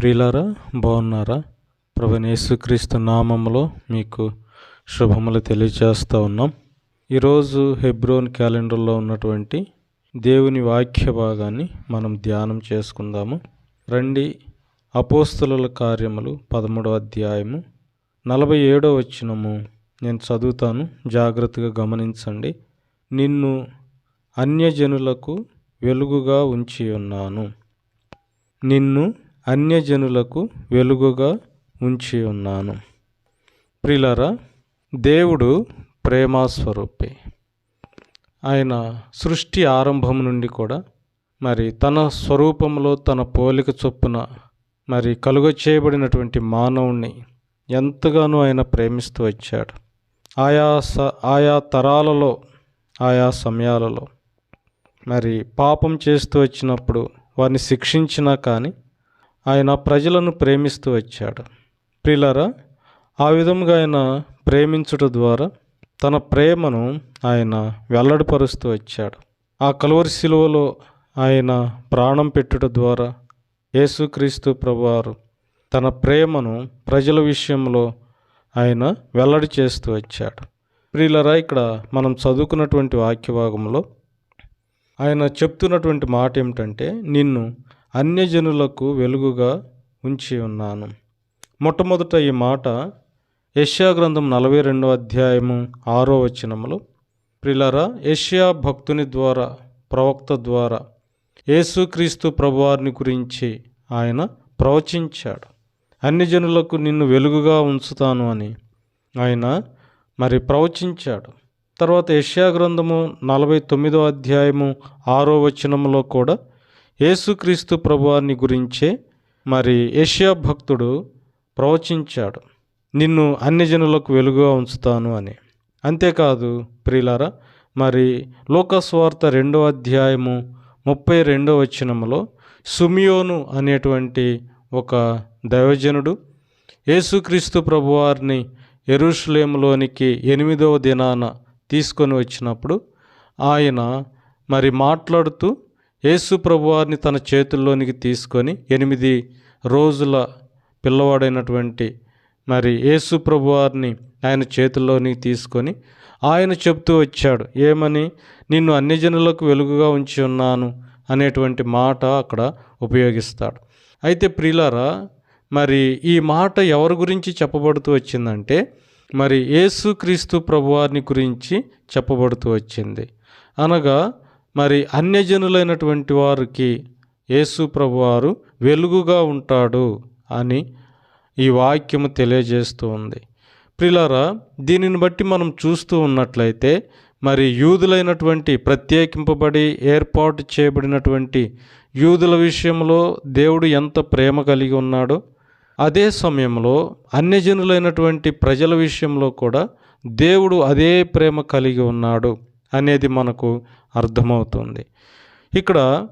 ప్రియులారా బాగున్నారా? ప్రభు యేసుక్రీస్తు నామములో మీకు శుభములు తెలియజేస్తూ ఉన్నాం. ఈరోజు హెబ్రోన్ క్యాలెండర్లో ఉన్నటువంటి దేవుని వాక్య భాగాన్ని మనం ధ్యానం చేసుకుందాము. రండి అపోస్తుల కార్యములు పదమూడవ అధ్యాయము నలభై ఏడో వచ్చినము నేను చదువుతాను జాగ్రత్తగా గమనించండి. నిన్ను అన్యజనులకు వెలుగుగా ఉంచి ఉన్నాను నిన్ను అన్యజనులకు వెలుగుగా ఉంచి ఉన్నాను. ప్రిలరా దేవుడు ప్రేమాస్వరూపి. ఆయన సృష్టి ఆరంభం నుండి కూడా మరి తన స్వరూపంలో తన పోలిక చొప్పున మరి కలుగ చేయబడినటువంటి మానవుణ్ణి ఎంతగానో ఆయన ప్రేమిస్తూ వచ్చాడు. ఆయా స ఆయా తరాలలో ఆయా సమయాలలో మరి పాపం చేస్తూ వచ్చినప్పుడు వారిని శిక్షించినా కానీ ఆయన ప్రజలను ప్రేమిస్తూ వచ్చాడు. ప్రిలరా ఆ విధంగా ఆయన ప్రేమించుట ద్వారా తన ప్రేమను ఆయన వెల్లడిపరుస్తూ వచ్చాడు. ఆ కలువరి శిలువలో ఆయన ప్రాణం పెట్టుట ద్వారా యేసుక్రీస్తు ప్రభువారు తన ప్రేమను ప్రజల విషయంలో ఆయన వెల్లడి చేస్తూ వచ్చాడు. ప్రియులరా ఇక్కడ మనం చదువుకున్నటువంటి వాక్య భాగంలో ఆయన చెప్తున్నటువంటి మాట ఏమిటంటే నిన్ను అన్యజనులకు వెలుగుగా ఉంచి ఉన్నాను. మొట్టమొదట ఈ మాట యష్యా గ్రంథం నలభై రెండవ అధ్యాయము ఆరో వచనములో. ప్రిలరా యష్యా భక్తుని ద్వారా ప్రవక్త ద్వారా యేసుక్రీస్తు ప్రభువారిని గురించి ఆయన ప్రవచించాడు. అన్ని జనులకు నిన్ను వెలుగుగా ఉంచుతాను అని ఆయన మరి ప్రవచించాడు. తర్వాత యష్యా గ్రంథము నలభై తొమ్మిదో అధ్యాయము ఆరో వచనంలో కూడా యేసుక్రీస్తు ప్రభువారిని గురించే మరి యష్యా భక్తుడు ప్రవచించాడు. నిన్ను అన్ని జనులకు వెలుగుగా ఉంచుతాను అని. అంతేకాదు ప్రియులారా మరి లోకస్వార్త రెండో అధ్యాయము ముప్పై రెండో వచనములో సుమియోను అనేటువంటి ఒక దైవజనుడు యేసుక్రీస్తు ప్రభువారిని ఎరుషులేములోనికి ఎనిమిదవ దినాన తీసుకొని వచ్చినప్పుడు ఆయన మరి మాట్లాడుతూ యేసు ప్రభువారిని తన చేతుల్లోనికి తీసుకొని ఎనిమిది రోజుల పిల్లవాడైనటువంటి మరి యేసు ప్రభువారిని ఆయన చేతుల్లోనికి తీసుకొని ఆయన చెప్తూ వచ్చాడు ఏమని? నిన్ను అన్ని జనులకు వెలుగుగా ఉంచి ఉన్నాను అనేటువంటి మాట అక్కడ ఉపయోగిస్తాడు. అయితే ప్రిలారా మరి ఈ మాట ఎవరి గురించి చెప్పబడుతూ వచ్చిందంటే మరి యేసుక్రీస్తు ప్రభువారిని గురించి చెప్పబడుతూ వచ్చింది. అనగా మరి అన్యజనులైనటువంటి వారికి యేసు ప్రభువారు వెలుగుగా ఉంటాడు అని ఈ వాక్యము తెలియజేస్తూ ఉంది. ప్రిలారా దీనిని బట్టి మనం చూస్తూ ఉన్నట్లయితే మరి యూదులైనటువంటి ప్రత్యేకింపబడి ఏర్పాటు చేయబడినటువంటి యూదుల విషయంలో దేవుడు ఎంత ప్రేమ కలిగి ఉన్నాడో అదే సమయంలో అన్యజనులైనటువంటి ప్రజల విషయంలో కూడా దేవుడు అదే ప్రేమ కలిగి ఉన్నాడు. అనేది మనకు అర్థమవుతుంది. ఇక్కడ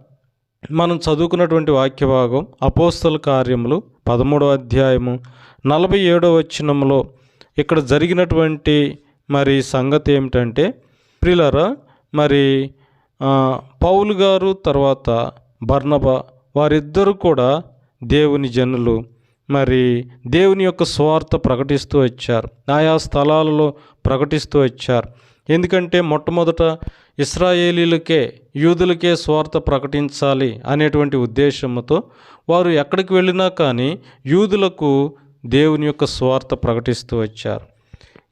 మనం చదువుకున్నటువంటి వాక్య భాగం అపోస్తల కార్యములు పదమూడవ అధ్యాయము నలభై ఏడవ వచ్చినంలో ఇక్కడ జరిగినటువంటి మరి సంగతి ఏమిటంటే ప్రిలరా మరి పౌలు గారు తర్వాత బర్ణబ వారిద్దరూ కూడా దేవుని జనులు. మరి దేవుని యొక్క స్వార్థ ప్రకటిస్తూ వచ్చారు. ఆయా స్థలాలలో ప్రకటిస్తూ వచ్చారు. ఎందుకంటే మొట్టమొదట ఇస్రాయేలీలకే యూదులకే స్వార్థ ప్రకటించాలి అనేటువంటి ఉద్దేశంతో వారు ఎక్కడికి వెళ్ళినా కానీ యూదులకు దేవుని యొక్క స్వార్థ ప్రకటిస్తూ వచ్చారు.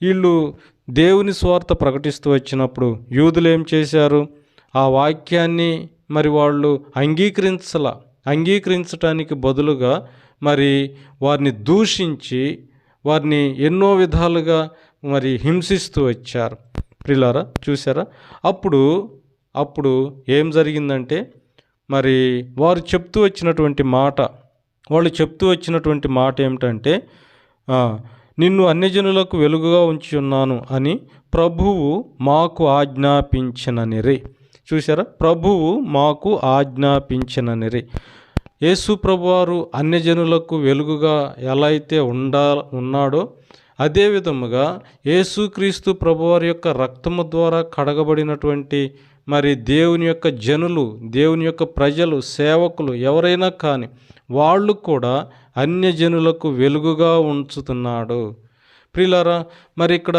వీళ్ళు దేవుని స్వార్థ ప్రకటిస్తూ వచ్చినప్పుడు యూదులు ఏం చేశారు? ఆ వాక్యాన్ని మరి వాళ్ళు అంగీకరించల అంగీకరించటానికి బదులుగా మరి వారిని దూషించి వారిని ఎన్నో విధాలుగా మరి హింసిస్తూ వచ్చారు. ప్రిలారా చూసారా అప్పుడు అప్పుడు ఏం జరిగిందంటే మరి వారు చెప్తూ వచ్చినటువంటి మాట వాళ్ళు చెప్తూ వచ్చినటువంటి మాట ఏమిటంటే నిన్ను అన్యజనులకు వెలుగుగా ఉంచి ఉన్నాను అని ప్రభువు మాకు ఆజ్ఞాపించననిరి. చూసారా ప్రభువు మాకు ఆజ్ఞాపించననిరి. యేసు ప్రభువారు అన్యజనులకు వెలుగుగా ఎలా అయితే ఉండా ఉన్నాడో అదే విధముగా యేసుక్రీస్తు ప్రభువారి యొక్క రక్తము ద్వారా కడగబడినటువంటి మరి దేవుని యొక్క జనులు దేవుని యొక్క ప్రజలు సేవకులు ఎవరైనా కానీ వాళ్ళు కూడా అన్యజనులకు వెలుగుగా ఉంచుతున్నాడు. ప్రిలారా మరి ఇక్కడ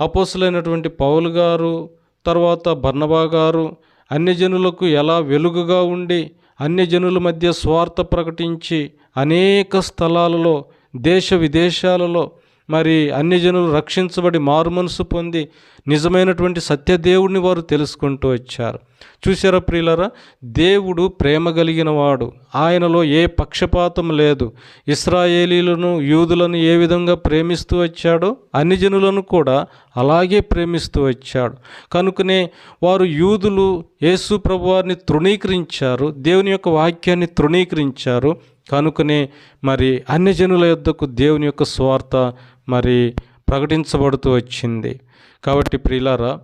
అపోసులైనటువంటి పౌలు గారు తర్వాత బర్ణబా గారు అన్యజనులకు ఎలా వెలుగుగా ఉండి అన్యజనుల మధ్య స్వార్థ ప్రకటించి అనేక స్థలాలలో దేశ విదేశాలలో మరి అన్యజనులు రక్షించబడి మారుమనసు పొంది నిజమైనటువంటి సత్యదేవుడిని వారు తెలుసుకుంటూ వచ్చారు. చూసారా ప్రియులరా? దేవుడు ప్రేమ కలిగిన వాడు ఆయనలో ఏ పక్షపాతం లేదు. ఇస్రాయేలీలను యూదులను ఏ విధంగా ప్రేమిస్తూ వచ్చాడో అన్ని జనులను కూడా అలాగే ప్రేమిస్తూ వచ్చాడు. కనుకనే వారు యూదులు యేసు ప్రభువారిని తృణీకరించారు దేవుని యొక్క వాక్యాన్ని తృణీకరించారు. కనుకనే మరి అన్ని జనుల యొద్దకు దేవుని యొక్క స్వార్థ మరి ప్రకటించబడుతూ వచ్చింది. కాబట్టి ప్రియులారా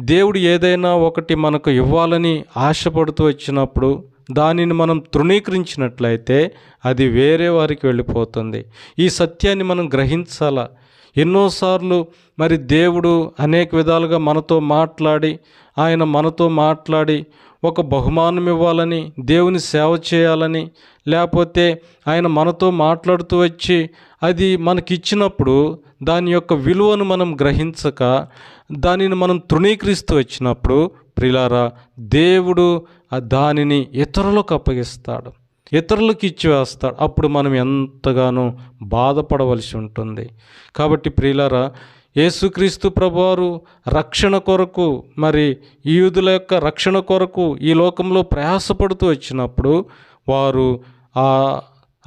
దేవుడు ఏదైనా ఒకటి మనకు ఇవ్వాలని ఆశపడుతూ వచ్చినప్పుడు దానిని మనం తృణీకరించినట్లయితే అది వేరే వారికి వెళ్ళిపోతుంది. ఈ సత్యాన్ని మనం గ్రహించాలా? ఎన్నోసార్లు మరి దేవుడు అనేక విధాలుగా మనతో మాట్లాడి ఆయన మనతో మాట్లాడి ఒక బహుమానం ఇవ్వాలని దేవుని సేవ చేయాలని లేకపోతే ఆయన మనతో మాట్లాడుతూ వచ్చి అది మనకిచ్చినప్పుడు దాని యొక్క విలువను మనం గ్రహించక దానిని మనం తృణీకరిస్తూ వచ్చినప్పుడు ప్రిలారా దేవుడు దానిని ఇతరులకు అప్పగిస్తాడు. ఇతరులకు ఇచ్చివేస్తాడు. అప్పుడు మనం ఎంతగానో బాధపడవలసి ఉంటుంది. కాబట్టి ప్రియులారా యేసుక్రీస్తు ప్రభువారు రక్షణ కొరకు మరి ఈ యూదుల యొక్క రక్షణ కొరకు ఈ లోకంలో ప్రయాసపడుతూ వచ్చినప్పుడు వారు ఆ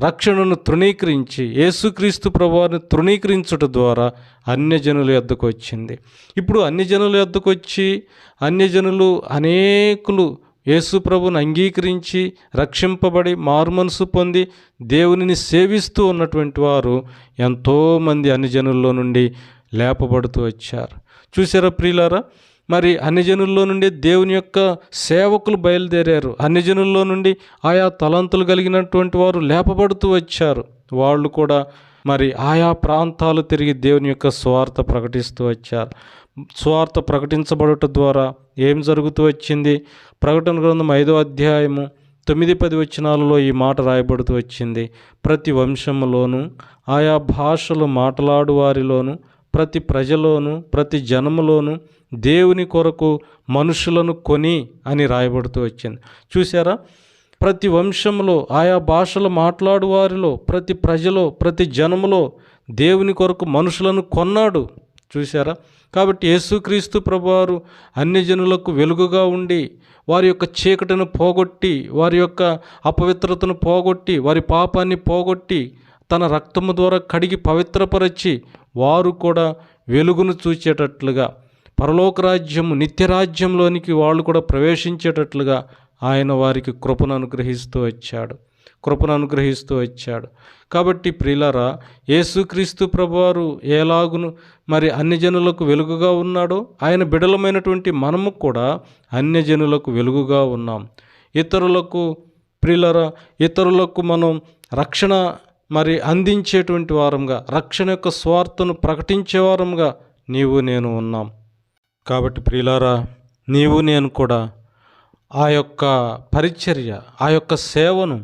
రక్షణను తృణీకరించి యేసుక్రీస్తు ప్రభువారిని తృణీకరించుట ద్వారా అన్యజనుల యొద్దకు వచ్చింది. ఇప్పుడు అన్యజనుల యొద్దకు వచ్చి అన్యజనులు అనేకులు యేసుప్రభుని అంగీకరించి రక్షింపబడి మారుమనసు పొంది దేవునిని సేవిస్తూ ఉన్నటువంటి వారు ఎంతోమంది అన్యజనుల్లో నుండి లేపబడుతూ వచ్చారు. చూసారా ప్రియులారా? మరి అన్ని జనుల్లో నుండి దేవుని యొక్క సేవకులు బయలుదేరారు. అన్ని జనుల్లో నుండి ఆయా తలంతులు కలిగినటువంటి వారు లేపబడుతూ వచ్చారు. వాళ్ళు కూడా మరి ఆయా ప్రాంతాలు తిరిగి దేవుని యొక్క స్వార్థ ప్రకటిస్తూ వచ్చారు. స్వార్థ ప్రకటించబడట ద్వారా ఏం జరుగుతూ వచ్చింది? ప్రకటన గ్రంథం ఐదో అధ్యాయము తొమ్మిది పది వచనాలలో ఈ మాట రాయబడుతూ వచ్చింది. ప్రతి వంశములోను ఆయా భాషలు మాట్లాడు వారిలోను ప్రతి ప్రజలోను ప్రతి జనములోను దేవుని కొరకు మనుషులను కొని అని రాయబడుతూ వచ్చింది. చూసారా ప్రతి వంశంలో ఆయా భాషలు మాట్లాడు వారిలో ప్రతి ప్రజలో ప్రతి జనములో దేవుని కొరకు మనుషులను కొన్నాడు. చూసారా కాబట్టి యేసుక్రీస్తు ప్రభువారు అన్ని జనులకు వెలుగుగా ఉండి వారి యొక్క చీకటిని పోగొట్టి వారి యొక్క అపవిత్రతను పోగొట్టి వారి పాపాన్ని పోగొట్టి తన రక్తము ద్వారా కడిగి పవిత్రపరచి వారు కూడా వెలుగును చూచేటట్లుగా పరలోక రాజ్యము నిత్యరాజ్యంలోనికి వాళ్ళు కూడా ప్రవేశించేటట్లుగా ఆయన వారికి కృపను అనుగ్రహిస్తూ వచ్చాడు. కృపను అనుగ్రహిస్తూ వచ్చాడు. కాబట్టి ప్రియులరా యేసుక్రీస్తు ప్రభువారు ఎలాగును మరి అన్ని జనులకు వెలుగుగా ఉన్నాడో ఆయన బిడలమైనటువంటి మనము కూడా అన్యజనులకు వెలుగుగా ఉన్నాం. ఇతరులకు ప్రియులరా ఇతరులకు మనం రక్షణ మరి అందించేటువంటి వారంగా రక్షణ యొక్క స్వార్థను ప్రకటించే వారంగా నీవు నేను ఉన్నాం. కాబట్టి ప్రియులారా నీవు నేను కూడా ఆ యొక్క పరిచర్య ఆ యొక్క సేవను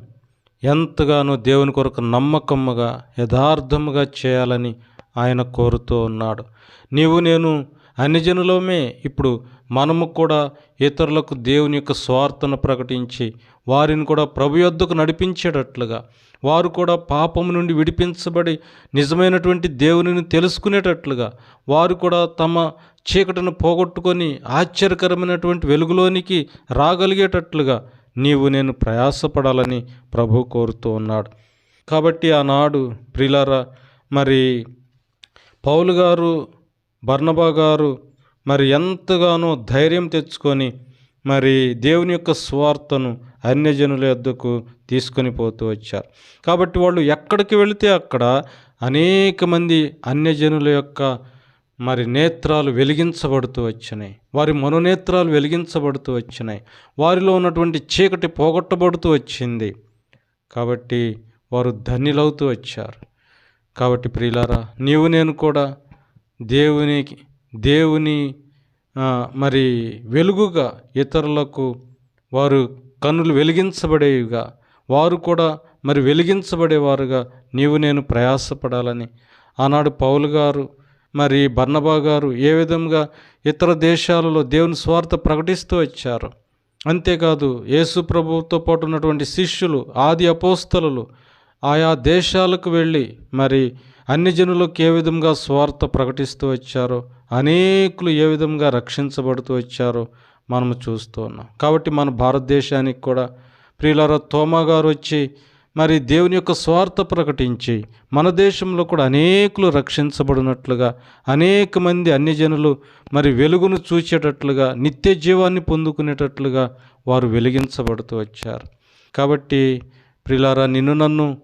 ఎంతగానో దేవుని కొరకు నమ్మకముగా యథార్థముగా చేయాలని ఆయన కోరుతూ ఉన్నాడు. నీవు నేను అన్యజనులమే. ఇప్పుడు మనము కూడా ఇతరులకు దేవుని యొక్క స్వార్థను ప్రకటించి వారిని కూడా ప్రభు యొద్దకు నడిపించేటట్లుగా వారు కూడా పాపము నుండి విడిపించబడి నిజమైనటువంటి దేవునిని తెలుసుకునేటట్లుగా వారు కూడా తమ చీకటిని పోగొట్టుకొని ఆశ్చర్యకరమైనటువంటి వెలుగులోనికి రాగలిగేటట్లుగా నీవు నేను ప్రయాసపడాలని ప్రభు కోరుతూ ఉన్నాడు. కాబట్టి ఆనాడు ప్రిలారా మరి పౌలు గారు బర్ణబా గారు మరి ఎంతగానో ధైర్యం తెచ్చుకొని మరి దేవుని యొక్క స్వార్థను అన్యజనుల యొద్దకు తీసుకొని పోతూ వచ్చారు. కాబట్టి వాళ్ళు ఎక్కడికి వెళితే అక్కడ అనేక మంది అన్యజనుల యొక్క మరి నేత్రాలు వెలిగించబడుతూ వచ్చినాయి. వారి మనోనేత్రాలు వెలిగించబడుతూ వచ్చినాయి. వారిలో ఉన్నటువంటి చీకటి పోగొట్టబడుతూ వచ్చింది. కాబట్టి వారు ధన్యులవుతూ వచ్చారు. కాబట్టి ప్రియులారా నీవు నేను కూడా దేవునికి దేవుని మరి వెలుగుగా ఇతరులకు వారు కన్నులు వెలిగించబడేవిగా వారు కూడా మరి వెలిగించబడేవారుగా నీవు నేను ప్రయాసపడాలని ఆనాడు పౌలు గారు మరి బర్ణబా గారు ఏ విధంగా ఇతర దేశాలలో దేవుని స్వార్థ ప్రకటిస్తూ వచ్చారు? అంతేకాదు యేసు ప్రభువుతో పాటు ఉన్నటువంటి శిష్యులు ఆది అపోస్తలు ఆయా దేశాలకు వెళ్ళి మరి అన్ని జనులకు ఏ విధంగా స్వార్థ ప్రకటిస్తూ వచ్చారో అనేకులు ఏ విధంగా రక్షించబడుతూ వచ్చారో మనము చూస్తూ ఉన్నాం. కాబట్టి మన భారతదేశానికి కూడా ప్రియులారా తోమా గారు వచ్చి మరి దేవుని యొక్క స్వార్థ ప్రకటించి మన దేశంలో కూడా అనేకులు రక్షించబడినట్లుగా అనేక మంది అన్ని జనులు మరి వెలుగును చూచేటట్లుగా నిత్య జీవాన్ని పొందుకునేటట్లుగా వారు వెలిగించబడుతూ వచ్చారు. కాబట్టి ప్రిలారా నిన్ను నన్ను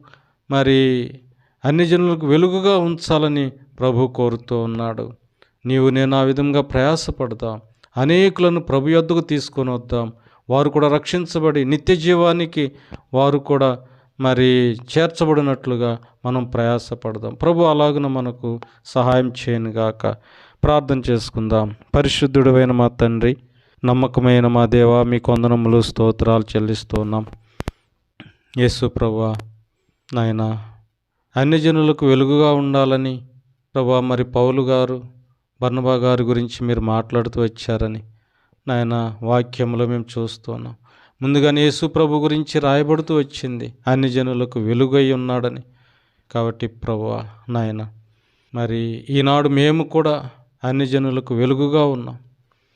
మరి అన్ని జనులకు వెలుగుగా ఉంచాలని ప్రభు కోరుతూ ఉన్నాడు. నీవు నేను ఆ విధంగా ప్రయాసపడదాం అనేకులను ప్రభు యొద్దకు తీసుకొని వద్దాం. వారు కూడా రక్షించబడి నిత్య జీవానికి వారు కూడా మరి చేర్చబడినట్లుగా మనం ప్రయాసపడదాం. ప్రభు అలాగున మనకు సహాయం చేయనుగాక. ప్రార్థన చేసుకుందాం. పరిశుద్ధుడైన మా తండ్రి నమ్మకమైన మా దేవ మీ కొందనములు స్తోత్రాలు చెల్లిస్తున్నాం. యేసు ప్రభా నాయన అన్ని జనులకు వెలుగుగా ఉండాలని ప్రభా మరి పౌలు గారు బర్ణబా గారి గురించి మీరు మాట్లాడుతూ వచ్చారని నాయన వాక్యంలో మేము చూస్తున్నాం. ముందుగానే యేసు ప్రభు గురించి రాయబడుతూ వచ్చింది. అన్ని జనులకు వెలుగై ఉన్నాడని. కాబట్టి ప్రభు నాయన మరి ఈనాడు మేము కూడా అన్ని జనులకు వెలుగుగా ఉన్నాం.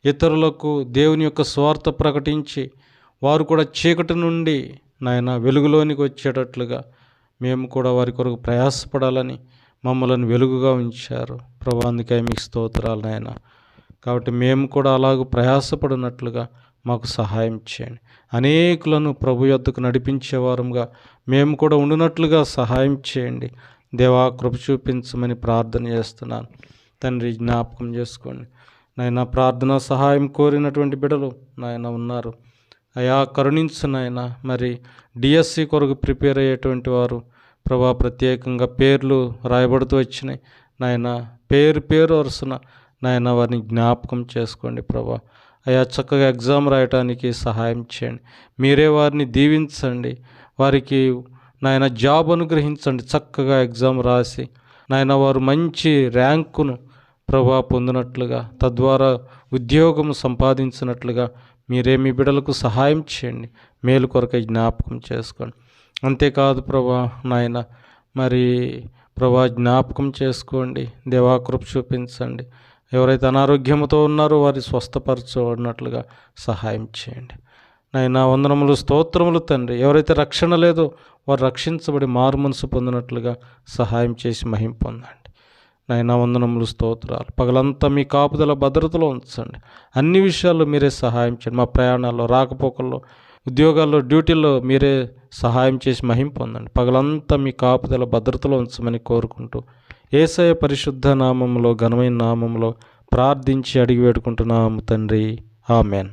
ఇతరులకు దేవుని యొక్క స్వార్థ ప్రకటించి వారు కూడా చీకటి నుండి నాయన వెలుగులోనికి వచ్చేటట్లుగా మేము కూడా వారి కొరకు ప్రయాసపడాలని మమ్మల్ని వెలుగుగా ఉంచారు. ప్రభు అందుకే మీకు స్తోత్రాలు నాయన. కాబట్టి మేము కూడా అలాగూ ప్రయాసపడినట్లుగా మాకు సహాయం చేయండి. అనేకులను ప్రభు యొద్దకు నడిపించేవారంగా మేము కూడా ఉండినట్లుగా సహాయం చేయండి. దేవా కృప చూపించమని ప్రార్థన చేస్తున్నాను. తండ్రి జ్ఞాపకం చేసుకోండి. నాయన ప్రార్థన సహాయం కోరినటువంటి బిడలు నాయన ఉన్నారు. అయా కరుణించు నాయన. మరి డిఎస్సి కొరకు ప్రిపేర్ అయ్యేటువంటి వారు ప్రభా ప్రత్యేకంగా పేర్లు రాయబడుతూ వచ్చినాయి. నాయన పేరు పేరు వరుసన నాయన వారిని జ్ఞాపకం చేసుకోండి ప్రభా. అయా చక్కగా ఎగ్జామ్ రాయటానికి సహాయం చేయండి. మీరే వారిని దీవించండి. వారికి నాయన జాబ్ అనుగ్రహించండి. చక్కగా ఎగ్జామ్ రాసి నాయన వారు మంచి ర్యాంకును ప్రభా పొందినట్లుగా తద్వారా ఉద్యోగం సంపాదించినట్లుగా మీరే మీ బిడలకు సహాయం చేయండి. మేలు కొరకై జ్ఞాపకం చేసుకోండి. అంతేకాదు ప్రభా నాయన మరి ప్రభా జ్ఞాపకం చేసుకోండి. దేవాకృప చూపించండి. ఎవరైతే అనారోగ్యంతో ఉన్నారో వారి స్వస్థపరచబడినట్లుగా సహాయం చేయండి. నాయన వందనములు స్తోత్రములు తండ్రి. ఎవరైతే రక్షణ లేదో వారు రక్షించబడి మారు మనసు పొందినట్లుగా సహాయం చేసి మహిం పొందండి. నాయన వందనములు స్తోత్రాలు. పగలంతా మీ కాపుదల భద్రతలో ఉంచండి. అన్ని విషయాల్లో మీరే సహాయం చేయండి. మా ప్రయాణాల్లో రాకపోకల్లో ఉద్యోగాల్లో డ్యూటీల్లో మీరే సహాయం చేసి మహిం పొందండి. పగలంతా మీ కాపుదల భద్రతలో ఉంచమని కోరుకుంటూ ఏసయ పరిశుద్ధ నామంలో ఘనమైన నామంలో ప్రార్థించి అడిగి వేడుకుంటున్నాము తండ్రి. ఆమెన్.